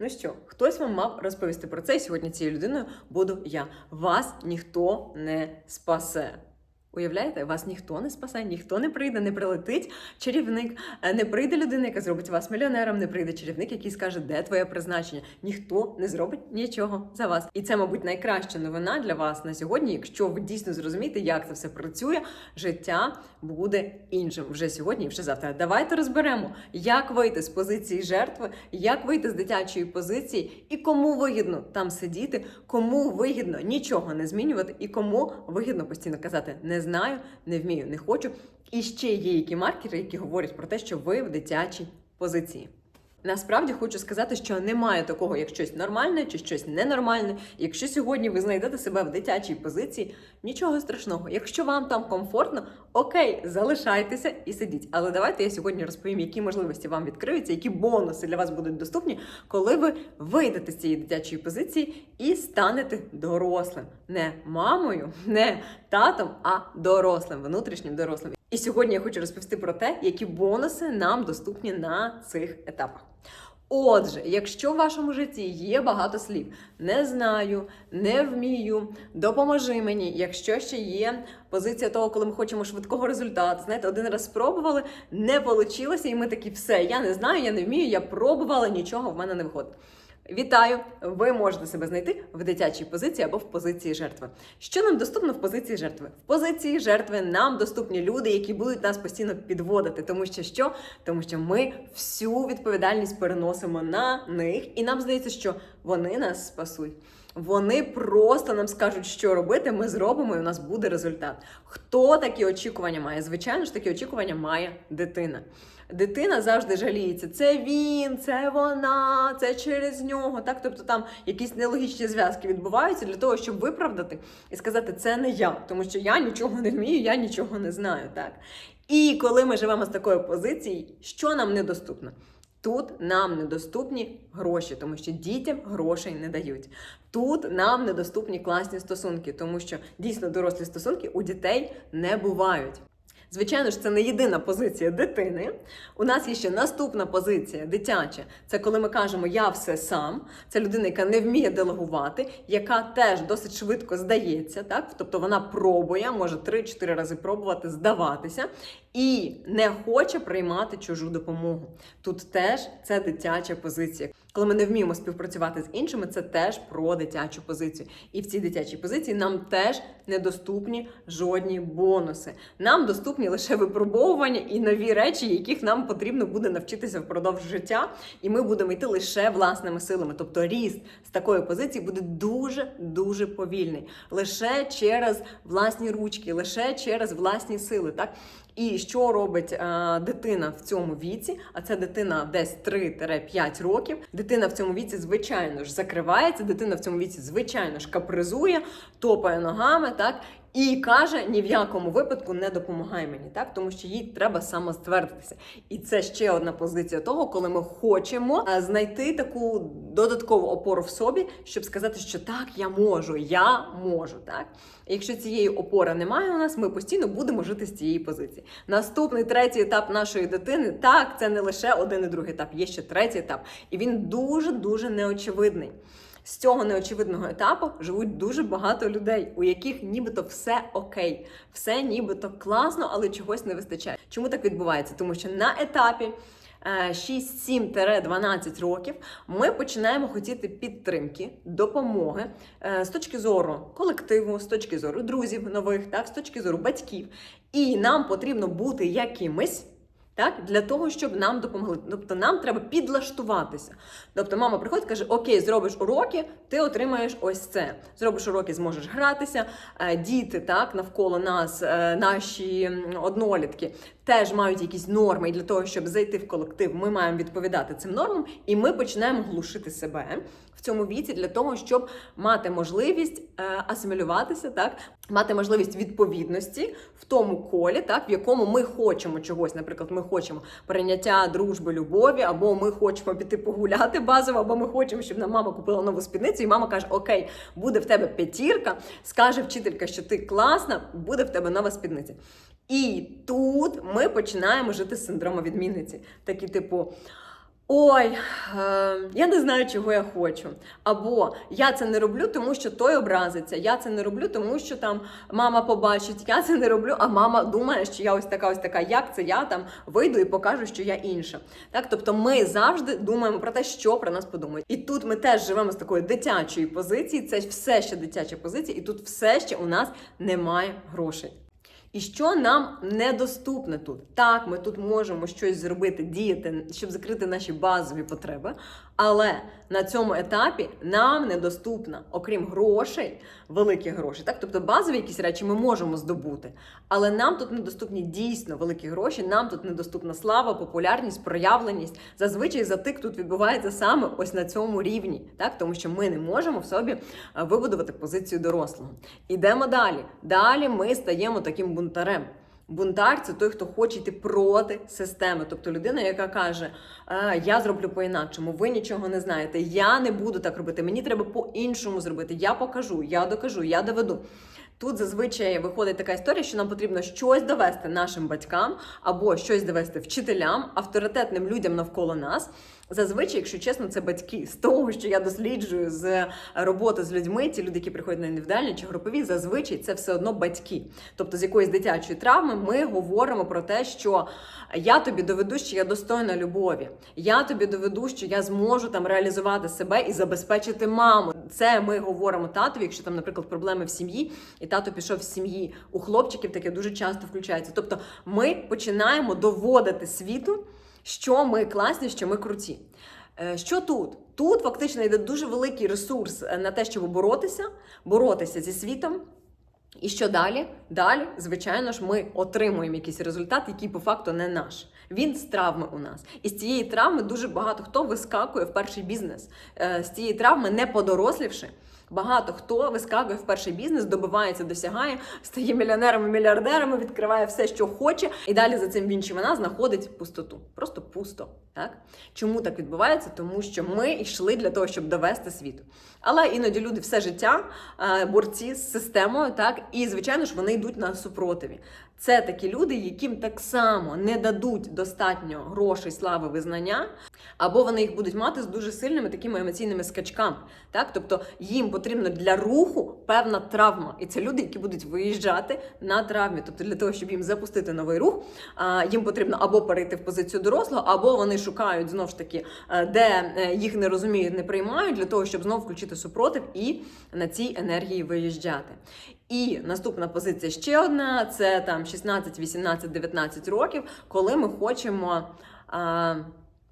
Ну що, хтось вам мав розповісти про це, і сьогодні цією людиною буду я. Вас ніхто не спасе. Уявляєте, вас ніхто не спасе, ніхто не прийде, не прилетить чарівник, е, не прийде людина, яка зробить вас мільйонером, не прийде чарівник, який скаже, де твоє призначення. Ніхто не зробить нічого за вас. І це, мабуть, найкраща новина для вас на сьогодні. Якщо ви дійсно зрозумієте, як це все працює, життя буде іншим вже сьогодні і вже завтра. Давайте розберемо, як вийти з позиції жертви, як вийти з дитячої позиції і кому вигідно там сидіти, кому вигідно нічого не змінювати, і кому вигідно постійно казати не знаю, не вмію, не хочу. І ще є які маркери, які говорять про те, що ви в дитячій позиції. Насправді хочу сказати, що немає такого, як щось нормальне чи щось ненормальне. Якщо сьогодні ви знайдете себе в дитячій позиції, нічого страшного. Якщо вам там комфортно, окей, залишайтеся і сидіть. Але давайте я сьогодні розповім, які можливості вам відкриються, які бонуси для вас будуть доступні, коли ви вийдете з цієї дитячої позиції і станете дорослим, не мамою, не татом, а дорослим, внутрішнім дорослим. І сьогодні я хочу розповісти про те, які бонуси нам доступні на цих етапах. Отже, якщо в вашому житті є багато слів, не знаю, не вмію, допоможи мені. Якщо ще є позиція того, коли ми хочемо швидкого результату, знаєте, один раз спробували, не вийшло, і ми такі, все, я не знаю, я не вмію, я пробувала, нічого в мене не виходить. Вітаю! Ви можете себе знайти в дитячій позиції або в позиції жертви. Що нам доступно в позиції жертви? В позиції жертви нам доступні люди, які будуть нас постійно підводити. Тому що що? Тому що ми всю відповідальність переносимо на них, і нам здається, що вони нас спасуть. Вони просто нам скажуть, що робити, ми зробимо, і у нас буде результат. Хто такі очікування має? Звичайно ж, такі очікування має дитина. Дитина завжди жаліється. Це він, це вона, це через нього. Так, тобто там якісь нелогічні зв'язки відбуваються для того, щоб виправдати і сказати, це не я, тому що я нічого не вмію, я нічого не знаю. Так. І коли ми живемо з такою позицією, що нам недоступно? Тут нам недоступні гроші, тому що дітям грошей не дають. Тут нам недоступні класні стосунки, тому що дійсно дорослі стосунки у дітей не бувають. Звичайно ж, це не єдина позиція дитини. У нас є ще наступна позиція дитяча. Це коли ми кажемо Я все сам. Це людина, яка не вміє делегувати, яка теж досить швидко здається. Так, тобто вона пробує, може 3-4 рази пробувати, здаватися, і не хоче приймати чужу допомогу. Тут теж це дитяча позиція. Коли ми не вміємо співпрацювати з іншими, це теж про дитячу позицію. І в цій дитячій позиції нам теж недоступні жодні бонуси. Нам доступні лише випробовування і нові речі, яких нам потрібно буде навчитися впродовж життя, і ми будемо йти лише власними силами. Тобто ріст з такої позиції буде дуже дуже повільний, лише через власні ручки, лише через власні сили. Так і що робить е, дитина в цьому віці? А це дитина десь 3-5 років. Дитина в цьому віці, звичайно ж, закривається. Дитина в цьому віці, звичайно ж, капризує, топає ногами, так. І каже, ні в якому випадку не допомагай мені, так тому що їй треба самоствердитися. І це ще одна позиція того, коли ми хочемо е, знайти таку додаткову опору в собі, щоб сказати, що так, я можу, я можу. Так, і якщо цієї опори немає у нас, ми постійно будемо жити з цієї позиції. Наступний третій етап нашої дитини, так, це не лише один і другий етап, є ще третій етап, і він дуже дуже неочевидний. З цього неочевидного етапу живуть дуже багато людей, у яких нібито все окей, все нібито класно, але чогось не вистачає. Чому так відбувається? Тому що на етапі. 6-7-12 років ми починаємо хотіти підтримки, допомоги е, з точки зору колективу, з точки зору друзів нових, так, з точки зору батьків. І нам потрібно бути якимись. Так, для того, щоб нам допомогли. Тобто нам треба підлаштуватися. Тобто, мама приходить каже: Окей, зробиш уроки, ти отримаєш ось це. Зробиш уроки, зможеш гратися. Е, Діти так навколо нас, е, наші однолітки, теж мають якісь норми. І для того, щоб зайти в колектив, ми маємо відповідати цим нормам, і ми починаємо глушити себе в цьому віці для того, щоб мати можливість е, асимілюватися, так, мати можливість відповідності в тому колі, так, в якому ми хочемо чогось. Наприклад, ми хочемо прийняття дружби, любові, або ми хочемо піти погуляти базово, або ми хочемо, щоб нам мама купила нову спідницю, і мама каже: Окей, буде в тебе п'ятірка, скаже вчителька, що ти класна, буде в тебе нова спідниця. І тут ми починаємо жити з синдромом відмінниці. Такі, типу. Ой, е, я не знаю, чого я хочу. Або я це не роблю, тому що той образиться. Я це не роблю, тому що там мама побачить. Я це не роблю, а мама думає, що я ось така, ось така. Як це я там вийду і покажу, що я інша. Так, тобто ми завжди думаємо про те, що про нас подумають. І тут ми теж живемо з такої дитячої позиції. Це все ще дитяча позиція, і тут все ще у нас немає грошей. І що нам недоступне тут? Так, ми тут можемо щось зробити, діяти, щоб закрити наші базові потреби, але на цьому етапі нам недоступно, окрім грошей, великих грошей. Так, тобто базові якісь речі ми можемо здобути, але нам тут недоступні дійсно великі гроші. Нам тут недоступна слава, популярність, проявленість. Зазвичай затик тут відбувається саме ось на цьому рівні, так тому що ми не можемо в собі е, вибудувати позицію дорослого. Ідемо далі. Далі ми стаємо таким бунтарем. Бунтар це той, хто хоче йти проти системи, тобто людина, яка каже: «А, Я зроблю по-інакшому, ви нічого не знаєте, я не буду так робити, мені треба по-іншому зробити. Я покажу, я докажу, я доведу. Тут зазвичай виходить така історія, що нам потрібно щось довести нашим батькам або щось довести вчителям, авторитетним людям навколо нас. Зазвичай, якщо чесно, це батьки з того, що я досліджую з роботи з людьми, ті люди, які приходять на індивідуальні чи групові, зазвичай це все одно батьки. Тобто з якоїсь дитячої травми ми говоримо про те, що я тобі доведу, що я достойна любові. Я тобі доведу, що я зможу там реалізувати себе і забезпечити маму. Це ми говоримо татові, якщо там, наприклад, проблеми в сім'ї, і тато пішов з сім'ї. У хлопчиків таке дуже часто включається. Тобто, ми починаємо доводити світу що ми класні, що ми круті. Е, Що тут? Тут фактично йде дуже великий ресурс е, на те, щоб боротися, боротися зі світом. І що далі? Далі, звичайно ж, ми отримуємо якийсь результат, який по факту не наш. Він з травми у нас. І з цієї травми дуже багато хто вискакує в перший бізнес. Е, З цієї травми, не подорослівши, Багато хто вискакує в перший бізнес, добивається, досягає, стає мільйонерами, мільярдерами, відкриває все, що хоче, і далі за цим він чи вона знаходить пустоту. Просто пусто. Так чому так відбувається? Тому що ми йшли для того, щоб довести світу. Але іноді люди все життя е, борці з системою, так і звичайно ж вони йдуть на супротиві. Це такі люди, яким так само не дадуть достатньо грошей, слави, визнання, або вони їх будуть мати з дуже сильними такими емоційними скачками. Так, тобто їм потрібно для руху певна травма, і це люди, які будуть виїжджати на травмі. Тобто, для того, щоб їм запустити новий рух, їм потрібно або перейти в позицію дорослого, або вони шукають знову ж таки, е, де е, їх не розуміють, не приймають, для того, щоб знову включити супротив і на цій енергії виїжджати. І наступна позиція ще одна: це там 16, 18, 19 років, коли ми хочемо.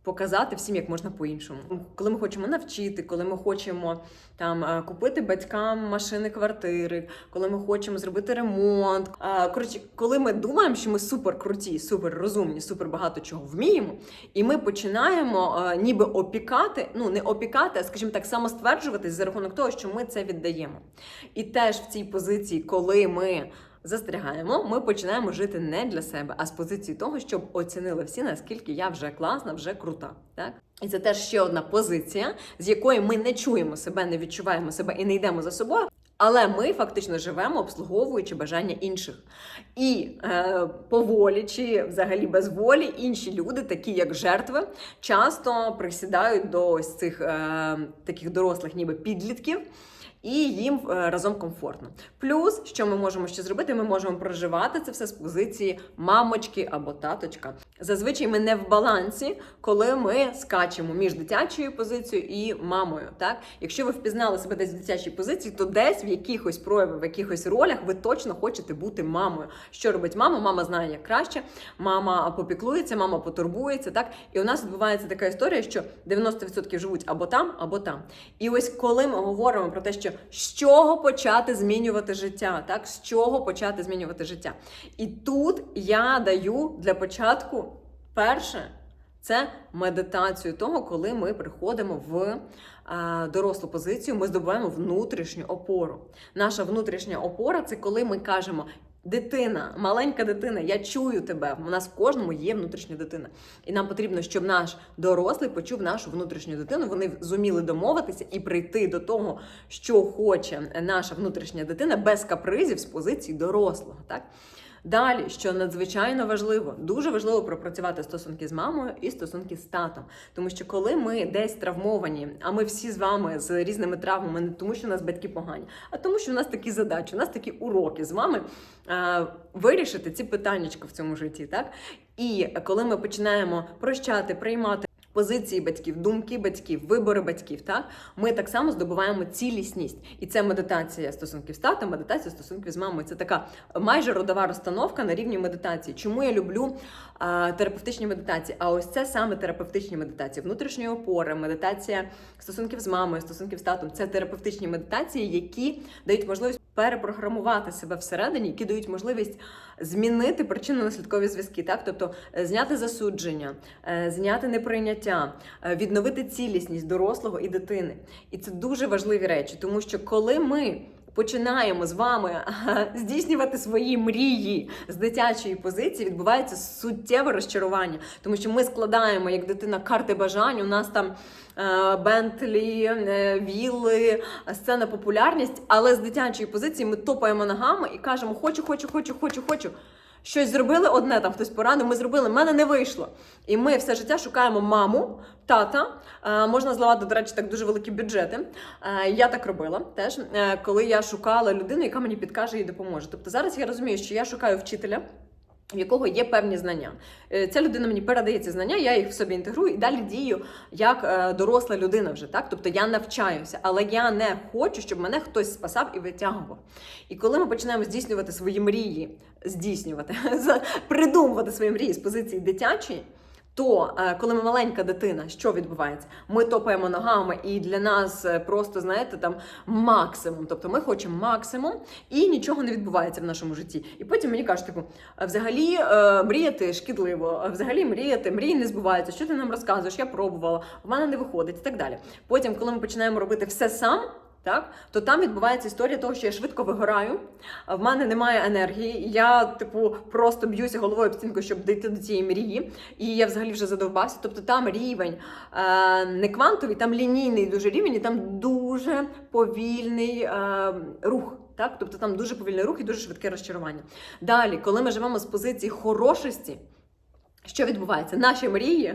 Показати всім, як можна по-іншому, коли ми хочемо навчити, коли ми хочемо там купити батькам машини, квартири, коли ми хочемо зробити ремонт. Коротше, коли ми думаємо, що ми супер круті, супер розумні, супер багато чого вміємо, і ми починаємо ніби опікати, ну не опікати, а скажімо так, самостверджуватись за рахунок того, що ми це віддаємо. І теж в цій позиції, коли ми застрягаємо, ми починаємо жити не для себе, а з позиції того, щоб оцінили всі, наскільки я вже класна, вже крута. Так? І це теж ще одна позиція, з якої ми не чуємо себе, не відчуваємо себе і не йдемо за собою. Але ми фактично живемо, обслуговуючи бажання інших. І е, поволі чи взагалі без волі інші люди, такі як жертви, часто присідають до ось цих е, таких дорослих, ніби підлітків і їм е, разом комфортно. Плюс, що ми можемо ще зробити, ми можемо проживати це все з позиції мамочки або таточка. Зазвичай ми не в балансі, коли ми скачемо між дитячою позицією і мамою. Так, якщо ви впізнали себе десь в дитячій позиції, то десь в якихось проявах, в якихось ролях ви точно хочете бути мамою. Що робить мама? Мама знає як краще, мама попіклується, мама потурбується. Так, і у нас відбувається така історія, що 90% живуть або там, або там. І ось коли ми говоримо про те, що з чого почати змінювати життя, так з чого почати змінювати життя. І тут я даю для початку перше. Це медитацію того, коли ми приходимо в дорослу позицію, ми здобуваємо внутрішню опору. Наша внутрішня опора це коли ми кажемо: Дитина, маленька дитина, я чую тебе. У нас в кожному є внутрішня дитина. І нам потрібно, щоб наш дорослий почув нашу внутрішню дитину. Вони зуміли домовитися і прийти до того, що хоче наша внутрішня дитина без капризів з позиції дорослого. Так? Далі, що надзвичайно важливо, дуже важливо пропрацювати стосунки з мамою і стосунки з татом. Тому що коли ми десь травмовані, а ми всі з вами з різними травмами, не тому, що у нас батьки погані, а тому, що в нас такі задачі, у нас такі уроки з вами е, вирішити ці питаннячка в цьому житті. Так і коли ми починаємо прощати, приймати. Позиції батьків, думки батьків, вибори батьків, так ми так само здобуваємо цілісність, і це медитація стосунків з татом, медитація стосунків з мамою. Це така майже родова розстановка на рівні медитації. Чому я люблю а, терапевтичні медитації? А ось це саме терапевтичні медитації, внутрішньої опори, медитація стосунків з мамою, стосунків з татом. Це терапевтичні медитації, які дають можливість перепрограмувати себе всередині, які дають можливість змінити причинно-наслідкові зв'язки, так тобто е, зняти засудження, е, зняти неприйняття, е, відновити цілісність дорослого і дитини. І це дуже важливі речі, тому що коли ми. Починаємо з вами здійснювати свої мрії з дитячої позиції. Відбувається суттєве розчарування, тому що ми складаємо як дитина карти бажань. У нас там е, Бентлі, е, вілли, сцена популярність. Але з дитячої позиції ми топаємо ногами і кажемо: хочу, хочу, хочу, хочу, хочу. Щось зробили одне, там хтось поранив, ми зробили, в мене не вийшло. І ми все життя шукаємо маму, тата. Е, можна зливати, до речі, так дуже великі бюджети. Е, я так робила теж, е, коли я шукала людину, яка мені підкаже і допоможе. Тобто зараз я розумію, що я шукаю вчителя. В якого є певні знання. Е, Ця людина мені передає ці знання, я їх в собі інтегрую і далі дію як е, доросла людина вже. Так? Тобто я навчаюся, але я не хочу, щоб мене хтось спасав і витягував. І коли ми починаємо здійснювати свої мрії, здійснювати, придумувати свої мрії з позиції дитячої. То е, коли ми маленька дитина, що відбувається? Ми топаємо ногами, і для нас е, просто знаєте там максимум. Тобто ми хочемо максимум, і нічого не відбувається в нашому житті. І потім мені кажуть, типу, взагалі е, мріяти шкідливо, взагалі мріяти, мрії не збуваються. Що ти нам розказуєш? Я пробувала, в мене не виходить і так далі. Потім, коли ми починаємо робити все сам. Так, то там відбувається історія того, що я швидко вигораю, в мене немає енергії. Я, типу, просто б'юся головою об стінку, щоб дійти до цієї мрії. І я взагалі вже задовбався. Тобто там рівень е, не квантовий, там лінійний дуже рівень, і там дуже повільний е, рух. Так, тобто там дуже повільний рух і дуже швидке розчарування. Далі, коли ми живемо з позиції хорошості. Що відбувається? Наші мрії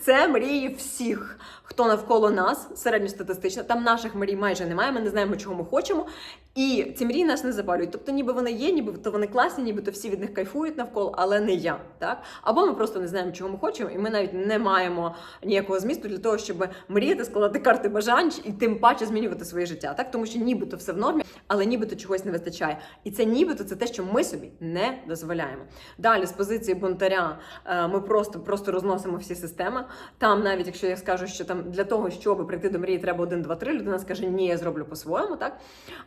це мрії всіх, хто навколо нас, середньостатистично. Там наших мрій майже немає. Ми не знаємо, чого ми хочемо. І ці мрії нас не запалюють. Тобто, ніби вони є, ніби то вони класні, ніби то всі від них кайфують навколо, але не я. Так? Або ми просто не знаємо, чого ми хочемо, і ми навіть не маємо ніякого змісту для того, щоб мріяти, складати карти бажань і тим паче змінювати своє життя. Так? Тому що нібито все в нормі, але нібито чогось не вистачає. І це нібито це те, що ми собі не дозволяємо. Далі, з позиції бунтаря, е, ми просто просто розносимо всі системи. Там, навіть якщо я скажу, що там для того, щоб прийти до мрії, треба один, два, три, людина скаже, ні, я зроблю по-своєму. так?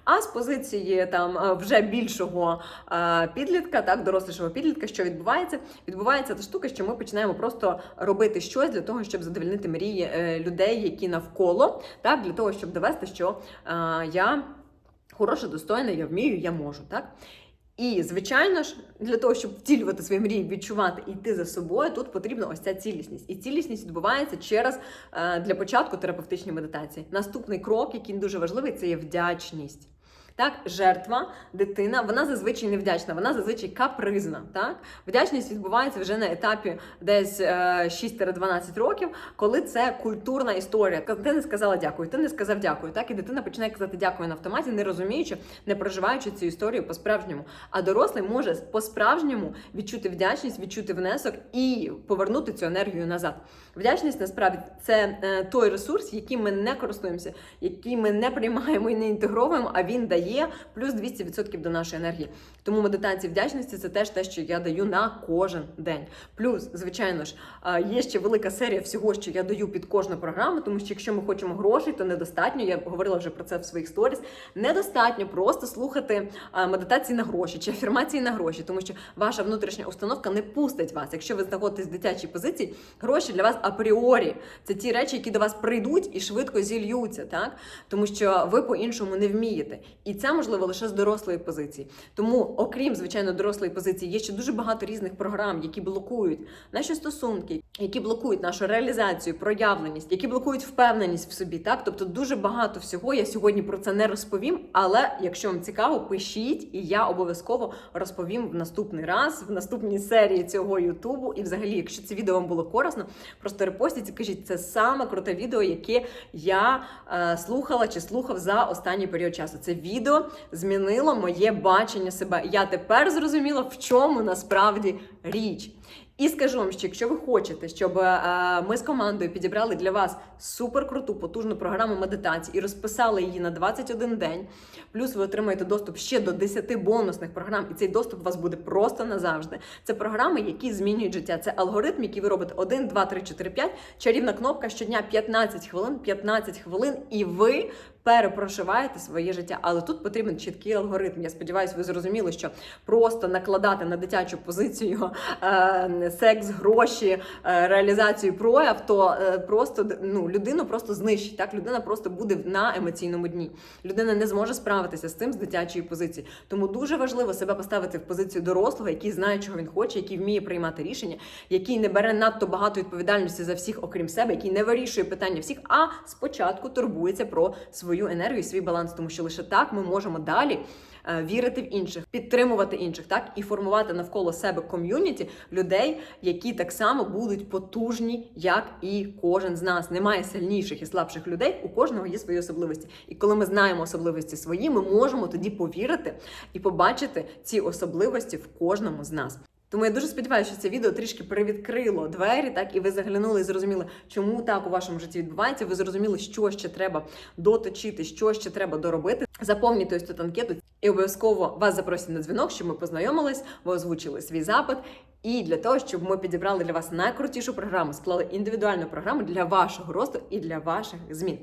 А з позиції там е, вже більшого е, підлітка, так, дорослішого підлітка, що відбувається? Відбувається та штука, що ми починаємо просто робити щось для того, щоб задовольнити мрії е, людей, які навколо, так, для того, щоб довести, що я хороша, достойна, я вмію, я можу. так? І, звичайно ж, для того, щоб втілювати свої мрії, відчувати і йти за собою, тут потрібна ось ця цілісність. І цілісність відбувається через е, для початку терапевтичні медитації. Наступний крок, який дуже важливий, це є вдячність. Так, жертва, дитина, вона зазвичай не вдячна, вона зазвичай капризна. Так, вдячність відбувається вже на етапі десь е, 6-12 років, коли це культурна історія. Ти не сказала дякую, ти не сказав дякую. Так, і дитина починає казати дякую на автоматі, не розуміючи, не проживаючи цю історію по-справжньому. А дорослий може по-справжньому відчути вдячність, відчути внесок і повернути цю енергію назад. Вдячність насправді це е, той ресурс, яким ми не користуємося, який ми не приймаємо і не інтегровуємо, а він дає плюс 200% до нашої енергії. Тому медитація вдячності це теж те, що я даю на кожен день. Плюс, звичайно ж, є ще велика серія всього, що я даю під кожну програму, тому що якщо ми хочемо грошей, то недостатньо. Я говорила вже про це в своїх сторіс. Недостатньо просто слухати медитації на гроші чи афірмації на гроші, тому що ваша внутрішня установка не пустить вас. Якщо ви знаходитесь в дитячій позиції, гроші для вас апріорі. Це ті речі, які до вас прийдуть і швидко зільються, так? Тому що ви по-іншому не вмієте. І це можливо лише з дорослої позиції. Тому, окрім звичайно, дорослої позиції, є ще дуже багато різних програм, які блокують наші стосунки, які блокують нашу реалізацію, проявленість, які блокують впевненість в собі. Так, тобто дуже багато всього. Я сьогодні про це не розповім. Але якщо вам цікаво, пишіть, і я обов'язково розповім в наступний раз, в наступній серії цього Ютубу. І, взагалі, якщо це відео вам було корисно, просто репостіть і кажіть, це саме круте відео, яке я е, слухала чи слухав за останній період часу. Це відео змінило моє бачення себе. Я тепер зрозуміла, в чому насправді річ. І скажу вам, що якщо ви хочете, щоб е, ми з командою підібрали для вас суперкруту, потужну програму медитації і розписали її на 21 день, плюс ви отримаєте доступ ще до 10 бонусних програм, і цей доступ у вас буде просто назавжди. Це програми, які змінюють життя. Це алгоритм, який ви робите 1, 2, 3, 4, 5, чарівна кнопка щодня 15 хвилин, 15 хвилин, і ви перепрошиваєте своє життя. Але тут потрібен чіткий алгоритм. Я сподіваюся, ви зрозуміли, що просто накладати на дитячу позицію е, секс, гроші, е, реалізацію прояв, то е, просто ну, людину просто знищить. Так, людина просто буде на емоційному дні. Людина не зможе справитися з цим з дитячої позиції. Тому дуже важливо себе поставити в позицію дорослого, який знає, чого він хоче, який вміє приймати рішення, який не бере надто багато відповідальності за всіх, окрім себе, який не вирішує питання всіх, а спочатку турбується про свою енергію, свій баланс, тому що лише так ми можемо далі. Е, Вірити в інших, підтримувати інших, так і формувати навколо себе ком'юніті людей, які так само будуть потужні, як і кожен з нас. Немає сильніших і слабших людей. У кожного є свої особливості. І коли ми знаємо особливості свої, ми можемо тоді повірити і побачити ці особливості в кожному з нас. Тому я дуже сподіваюся, що це відео трішки привідкрило двері, так і ви заглянули і зрозуміли, чому так у вашому житті відбувається. Ви зрозуміли, що ще треба доточити, що ще треба доробити. Заповніть ось тут анкету і обов'язково вас запросять на дзвінок, щоб ми познайомились, ви озвучили свій запит. І для того, щоб ми підібрали для вас найкрутішу програму, склали індивідуальну програму для вашого росту і для ваших змін.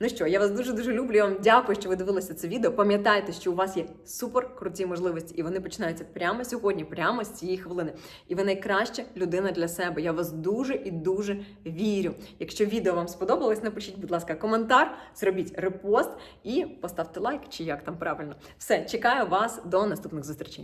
Ну що, я вас дуже дуже люблю. Я вам дякую, що ви дивилися це відео. Пам'ятайте, що у вас є супер круті можливості, і вони починаються прямо сьогодні, прямо з цієї хвилини. І ви найкраща людина для себе. Я вас дуже і дуже вірю. Якщо відео вам сподобалось, напишіть, будь ласка, коментар, зробіть репост і поставте лайк, чи як там правильно. Все, чекаю вас до наступних зустрічей.